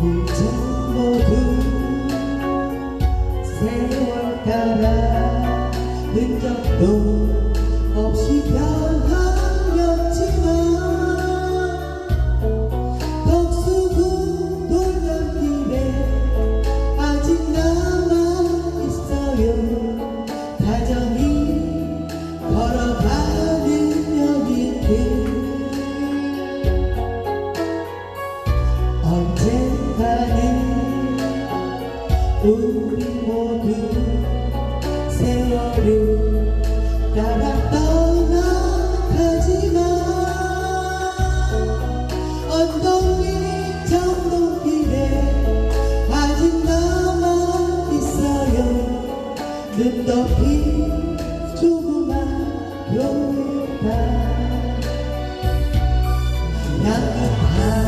이제 모두 세월 따라 흔적도 없이 변함 우리 모두 세월을 따라 떠나가지만 언덕 위 정동길에 아직 남아 있어요 눈 덮인 조그만 교회가 향긋한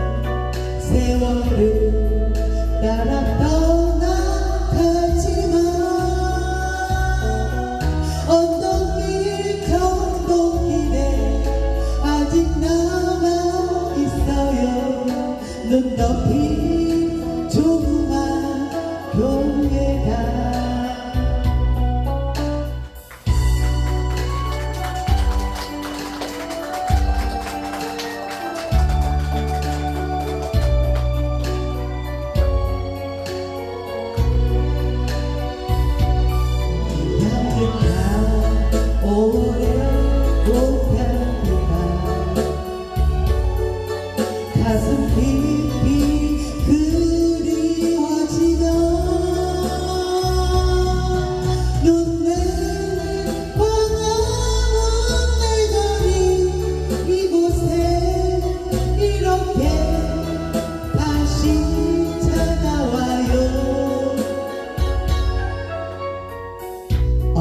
세월을 따라 떠나가지만 언덕 위 경동길에 아직 남아있어요. 눈 덮인 조그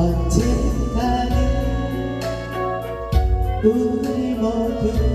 언젠가는 우리 모두